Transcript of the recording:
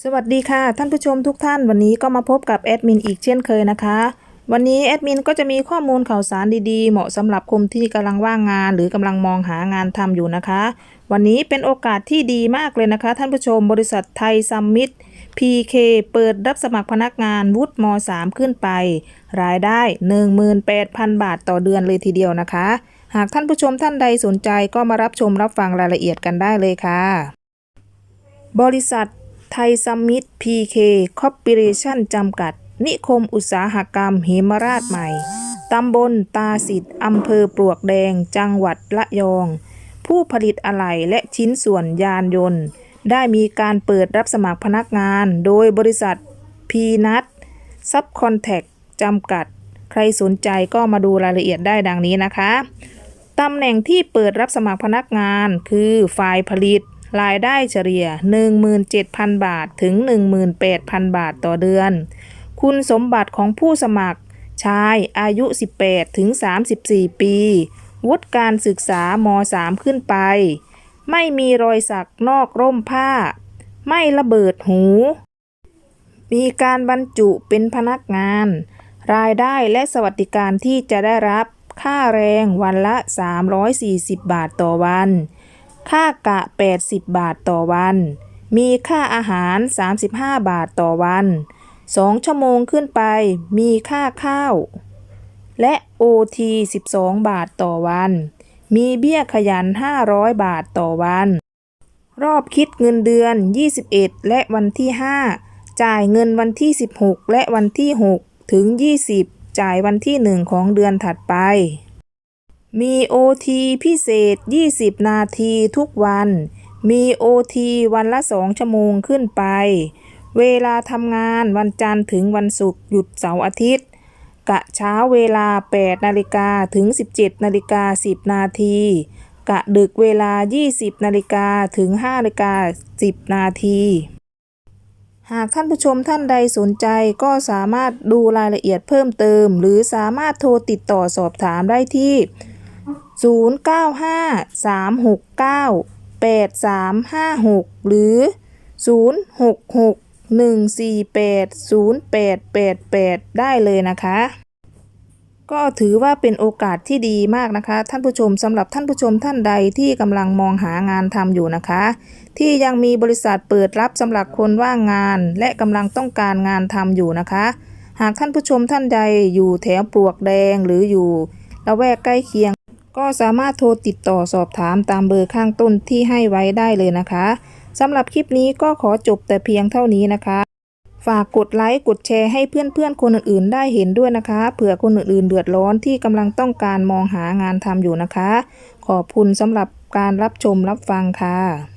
สวัสดีค่ะ ท่านผู้ชมทุกท่านวันนี้ก็มาพบกับแอดมินอีกเช่นเคยนะคะ วันนี้แอดมินก็จะมีข้อมูลข่าวสารดีๆ เหมาะสำหรับคนที่กำลังว่างงาน หรือกำลังมองหางานทำอยู่นะคะ วันนี้เป็นโอกาสที่ดีมากเลยนะคะ ท่านผู้ชมบริษัทไทยซัมมิต PK เปิดรับสมัครพนักงานวุฒิม .3 ขึ้นไป รายได้ 18,000 บาทต่อเดือนเลยทีเดียวนะคะ หากท่านผู้ชมท่านใดสนใจก็มารับชมรับฟังรายละเอียดกันได้เลยค่ะ บริษัท ไทยซัมมิต PK คอร์ปอเรชั่นจำกัด นิคมอุตสาหกรรมเหมราชใหม่ ตำบลตาสิทธิ์อำเภอปลวกแดง จังหวัดละยอง ผู้ผลิตอะไหล่และชิ้นส่วนยานยนต์ ได้มีการเปิดรับสมัครพนักงาน โดยบริษัทพีนัทซับคอนแทคจำกัด ใครสนใจก็มาดูรายละเอียดได้ดังนี้นะคะ ตำแหน่งที่เปิดรับสมัครพนักงานคือฝ่ายผลิต รายได้เฉลี่ย 17,000 บาทถึง 18,000 บาทต่อเดือน คุณสมบัติของผู้สมัครชายอายุ 18 ถึง 34 ปี วุฒิการศึกษาม3ขึ้นไป ไม่มีรอยสักนอกร่มผ้า ไม่ระเบิดหู มีการบรรจุเป็นพนักงาน รายได้และสวัสดิการที่จะได้รับ ค่าแรงวันละ 340 บาทต่อวัน ค่ากะ 80 บาทต่อวัน มีค่าอาหาร 35 บาทต่อวัน 2 ชั่วโมงขึ้นไป มีค่าข้าว และ OT 12 บาทต่อวัน มีเบี้ยขยัน 500 บาทต่อวัน รอบคิดเงินเดือน 21 และวันที่ 5 จ่ายเงินวันที่ 16 และวันที่ 6 ถึง 20 จ่ายวันที่ 1 ของเดือนถัดไป มี OT พิเศษ 20 นาทีทุกวัน มี OT วันละ 2 ชั่วโมงขึ้นไป เวลาทำงานวันจันทร์ถึงวันศุกร์หยุดเสาร์อาทิตย์ กะเช้าเวลา 8 นาฬิกาถึง 17 นาฬิกา 10 นาที กะดึกเวลา 20 นาฬิกาถึง 5 นาฬิกา 10 นาที หากท่านผู้ชมท่านใดสนใจก็สามารถดูรายละเอียดเพิ่มเติม หรือสามารถโทรติดต่อสอบถามได้ที่ 0953698356 หรือ 0661480888 ได้เลยนะคะ ก็ถือว่าเป็นโอกาสที่ดีมากนะคะ ท่านผู้ชมสำหรับท่านผู้ชมท่านใดที่กำลังมองหางานทำอยู่นะคะ ที่ยังมีบริษัทเปิดรับสำหรับคนว่างงาน และกำลังต้องการงานทำอยู่นะคะ หากท่านผู้ชมท่านใดอยู่แถวปลวกแดงหรืออยู่ละแวกใกล้เคียง ก็สามารถโทรติดต่อสอบถามตามเบอร์ข้างต้นที่ให้ไว้ได้เลยนะคะสำหรับคลิปนี้ก็ขอจบแต่เพียงเท่านี้นะคะ ฝากกดไลค์กดแชร์ให้เพื่อนๆคนอื่นๆ ได้เห็นด้วยนะคะ เผื่อคนอื่นๆ เดือดร้อนที่กำลังต้องการมองหางานทำอยู่นะคะ ขอบคุณสำหรับการรับชมรับฟังค่ะ